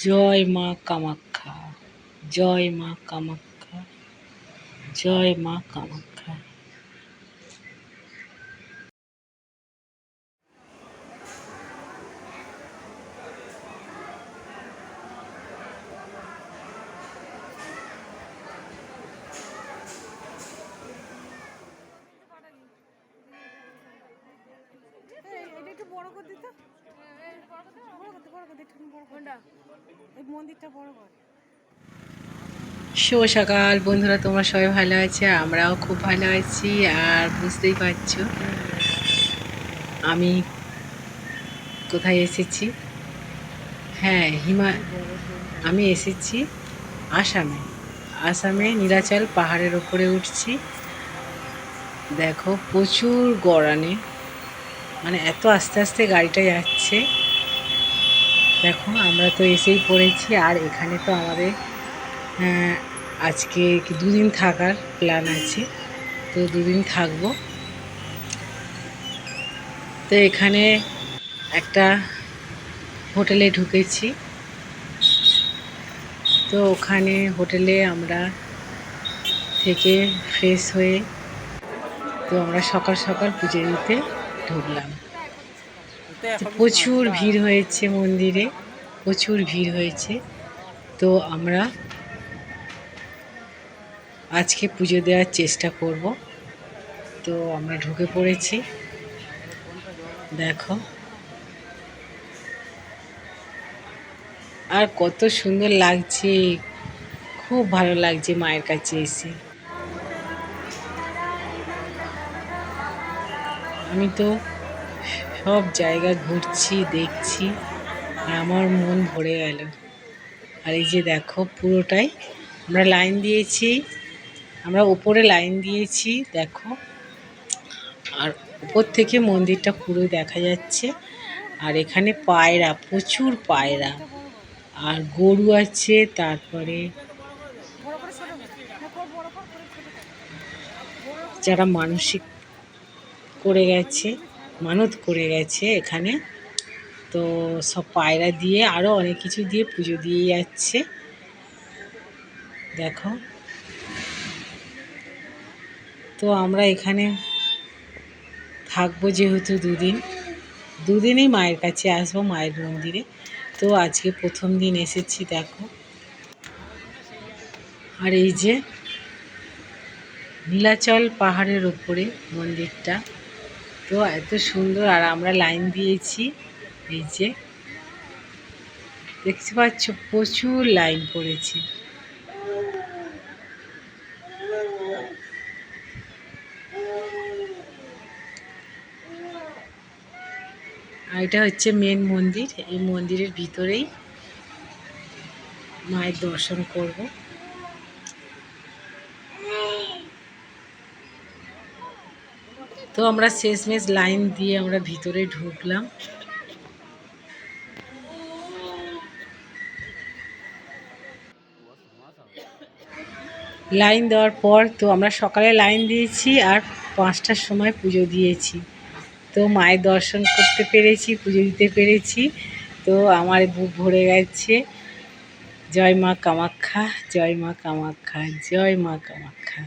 জয় মা কামাখ্যা জয় মা কামাখ্যা জয় মা কামাখ্যা বড় করে দিত শুভ সকাল বন্ধুরা তোমরা সবাই ভালো আছে? আমরাও খুব ভালো আছি আর বুঝতেই পারছ আমি কোথায় এসেছি? হ্যাঁ হিমা আমি এসেছি আসামে। আসামে নীলাচল পাহাড়ের ওপরে উঠছি। দেখো প্রচুর গড়ানে মানে এত আস্তে আস্তে গাড়িটা যাচ্ছে। দেখো, আমরা তো এসেই পড়েছি আর এখানে তো আমাদের আজকে কি দুদিন থাকার প্ল্যান আছে। তো দুদিন থাকব। তো এখানে একটা হোটেলে ঢুকেছি। তো ওখানে হোটেলে আমরা থেকে ফ্রেশ হয়ে, তো আমরা সকাল সকাল পুজো দিতে ঢুকলাম। প্রচুর ভিড় হয়েছে মন্দিরে প্রচুর ভিড় হয়েছে। তো আমরা আজকে পুজো দেওয়ার চেষ্টা করব। তো আমরা ঢুকে পড়েছি। দেখো। আর কত সুন্দর লাগছে। খুব ভালো লাগছে মায়ের কাছে এসে। আমি তো সব জায়গা ঘুরছি, দেখছি, আর আমার মন ভরে গেল। আর এই যে দেখো পুরোটাই, আমরা লাইন দিয়েছি, আমরা উপরে লাইন দিয়েছি, দেখো। আর উপর থেকে মন্দিরটা পুরো দেখা যাচ্ছে, আর এখানে পায়রা, প্রচুর পায়রা। আর গরু আছে, তারপরে যারা মানসিক করে গেছে মানত করে গেছে এখানে। তো সব পায়রা দিয়ে আরও অনেক কিছু দিয়ে পুজো দিয়ে যাচ্ছে। দেখো। তো আমরা এখানে থাকব যেহেতু দুদিন। দুদিনই মায়ের কাছে আসব, মায়ের মন্দিরে। তো আজকে প্রথম দিন এসেছি, দেখো। আর এই যে নীলাচল পাহাড়ের ওপরে মন্দিরটা। তো এত সুন্দর। আর আমরা লাইন দিয়েছি, এই যে। দেখতে পাচ্ছ, প্রচুর লাইন পড়েছে। আর এটা হচ্ছে মেন মন্দির, এই মন্দিরের ভিতরেই মায়ের দর্শন করব। তো আমরা শেষমেশ লাইন দিয়ে আমরা ভিতরে ঢুকলাম। লাইন দেওয়ার পর তো আমরা সকালে লাইন দিয়েছি আর পাঁচটার সময় পুজো দিয়েছি। তো মায়ের দর্শন করতে পেরেছি, পুজো দিতে পেরেছি। তো আমার বুক ভরে গেছে। জয় মা কামাখ্যা, জয় মা কামাখ্যা, জয় মা কামাখ্যা।